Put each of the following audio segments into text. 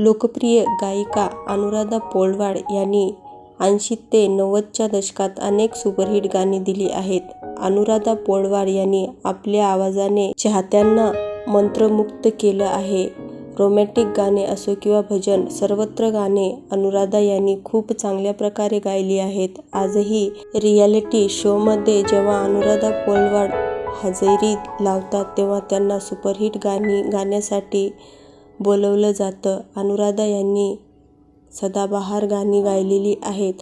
लोकप्रिय गायिका अनुराधा पोलवाड यांनी ऐंशी ते नव्वदच्या दशकात अनेक सुपरहिट गाणी दिली आहेत. अनुराधा पोलवाड यांनी आपल्या आवाजाने चाहत्यांना मंत्रमुग्ध केलं आहे. रोमँटिक गाणे असो किंवा भजन, सर्वत्र गाणे अनुराधा यांनी खूप चांगल्या प्रकारे गायली आहेत. आजही रियालिटी शोमध्ये जेव्हा अनुराधा पोलवाड हजेरी लावतात तेव्हा त्यांना सुपरहिट गाणी गाण्यासाठी बोलवलं जातं. अनुराधा यांनी सदाबहार गाणी गायलेली आहेत.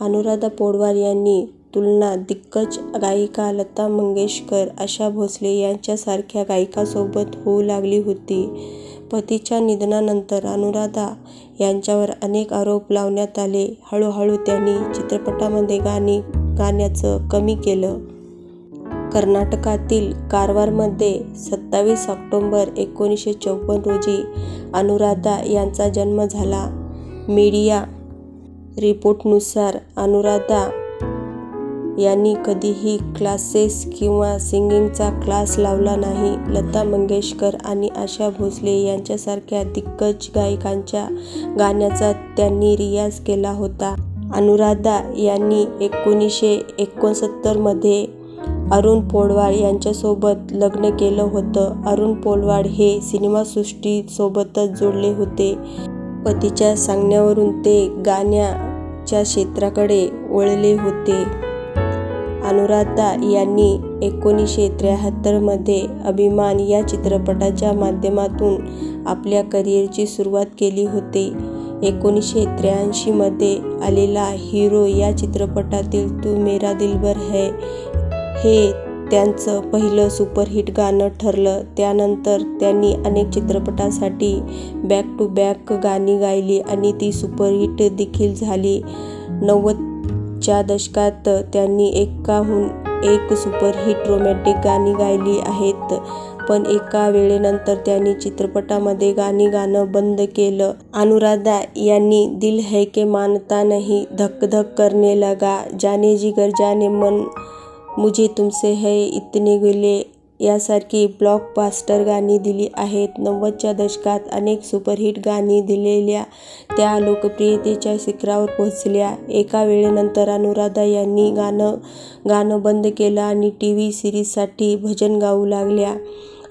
अनुराधा पौडवाल यांनी तुलना दिग्गज गायिका लता मंगेशकर, आशा भोसले यांच्यासारख्या गायिकांसोबत होऊ लागली होती. पतीच्या निधनानंतर अनुराधा यांच्यावर अनेक आरोप लावण्यात आले. हळूहळू त्यांनी चित्रपटांमध्ये गाणी गाण्याचं कमी केलं. कर्नाटकातील कारवारमध्ये सत्तावीस ऑक्टोंबर एकोणीसशे चौपन्न रोजी अनुराधा यांचा जन्म झाला. मीडिया रिपोर्टनुसार अनुराधा यांनी कधीही क्लासेस किंवा सिंगिंगचा क्लास लावला नाही. लता मंगेशकर आणि आशा भोसले यांच्यासारख्या दिग्गज गायिकांच्या गाण्यांचा त्यांनी रियाज केला होता. अनुराधा यांनी एकोणीसशे एकोणसत्तरमध्ये अरुण पोलवाड यांच्यासोबत लग्न केलं होतं. अरुण पोलवाड हे सिनेमासृष्टीसोबतच जोडले होते. पतीच्या सांगण्यावरून ते गाण्याच्या क्षेत्राकडे वळले होते. अनुराधा यांनी एकोणीसशे त्र्याहत्तरमध्ये अभिमान या चित्रपटाच्या माध्यमातून आपल्या करिअरची सुरुवात केली होती. एकोणीसशे त्र्याऐंशीमध्ये आलेला हिरो या चित्रपटातील तू मेरा दिलबर है हे त्यांचं पहिलं सुपरहिट गाणं ठरलं. त्यानंतर त्यांनी अनेक चित्रपटांसाठी बॅक टू बॅक गाणी गायली आणि ती सुपरहिट देखील झाली. नव्वदच्या दशकात त्यांनी एकाहून एक सुपरहिट रोमँटिक गाणी गायली आहेत. पण एका वेळेनंतर त्यांनी चित्रपटांमध्ये गाणी गाणं बंद केलं. अनुराधा यांनी दिल है के मानता नहीं, धक धक करने लगा, जाने जिगर जाने मन, मुझे तुमसे है इतने गिले यासारखी ब्लॉकबास्टर गाणी दिली आहेत. नव्वदच्या दशकात अनेक सुपरहिट गाणी दिलेल्या त्या लोकप्रियतेच्या शिखरावर पोहोचल्या. एका वेळेनंतर अनुराधा यांनी गाणं गाणं बंद केलं आणि टी व्ही सिरीजसाठी भजन गाऊ लागल्या.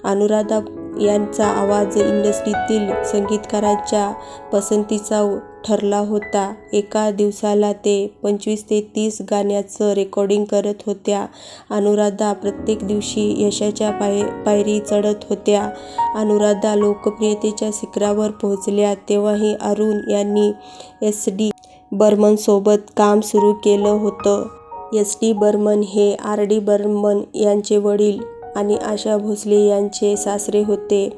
अनुराधा यांचा आवाज इंडस्ट्रीतील संगीतकारांच्या पसंतीचा ठरला होता. एका दिवसाला ते पंचवीस ते तीस गाण्यांचं रेकॉर्डिंग करत होत्या. अनुराधा प्रत्येक दिवशी यशाच्या पायरी चढत होत्या. अनुराधा लोकप्रियतेच्या शिखरावर पोहोचल्या तेव्हाही अरुण यांनी एस. डी. बर्मनसोबत काम सुरू केलं होतं. एस. डी. बर्मन हे आर. डी. बर्मन यांचे वडील आणि आशा भोसले यांचे सासरे होते.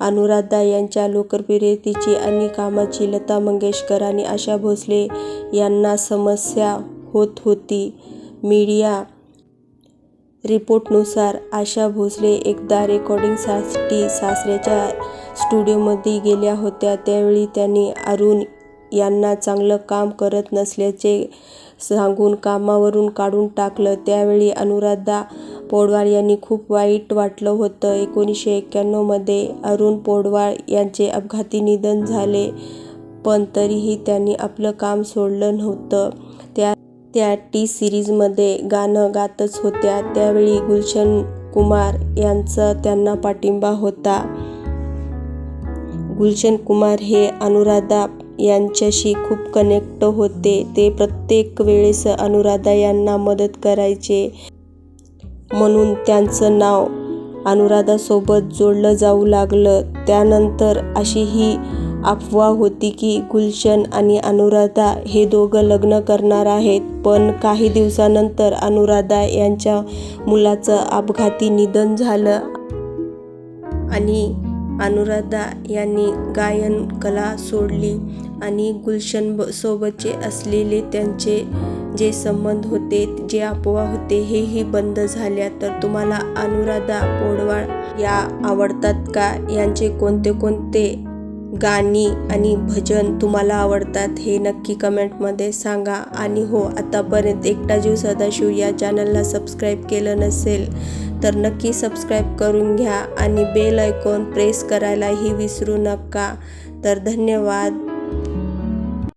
अनुराधा यांच्या लोकप्रियतेची आणि कामाची लता मंगेशकर आणि आशा भोसले यांना समस्या होत होती. मीडिया रिपोर्टनुसार आशा भोसले एकदा रेकॉर्डिंगसाठी सासऱ्याच्या स्टुडिओमध्ये गेल्या होत्या. त्यावेळी त्यांनी अरुण यांना चांगलं काम करत नसल्याचे सांगून कामावरून काढून टाकलं. त्यावेळी अनुराधा पौडवाल यांनी खूप वाईट वाटलं होतं. एकोणीसशे एक्क्याण्णवमध्ये अरुण पौडवाल यांचे अपघाती निधन झाले पण तरीही त्यांनी आपलं काम सोडलं नव्हतं. त्या त्या टी सिरीजमध्ये गाणं गातच होत्या. त्यावेळी गुलशन कुमार यांचा त्यांना पाठिंबा होता. गुलशन कुमार हे अनुराधा यांच्याशी खूप कनेक्ट होते. ते प्रत्येक वेळेस अनुराधा यांना मदत करायचे. म्हणून त्यांचं नाव अनुराधासोबत जोडलं जाऊ लागलं. त्यानंतर अशी ही अफवा होती की गुलशन आणि अनुराधा हे दोघं लग्न करणार आहेत. पण काही दिवसानंतर अनुराधा यांच्या मुलाचं अपघाती निधन झालं. आणि अनुराधा यांनी गायन कला सोडली आणि गुलशन सोबतचे असलेले त्यांचे जे संबंध होते, जे अफवा होते हेही बंद झाल्या. तर तुम्हाला अनुराधा पौडवाल या आवडतात का? यांचे कोणते कोणते गाणी आणि भजन तुम्हाला आवडतात हे नक्की कमेंटमध्ये सांगा. आणि हो, आतापर्यंत एकटा जीव सदाशिव या चॅनलला सबस्क्राईब केलं नसेल तर नक्की सबस्क्राईब करून घ्या आणि बेल ऐकून प्रेस करायलाही विसरू नका. तर धन्यवाद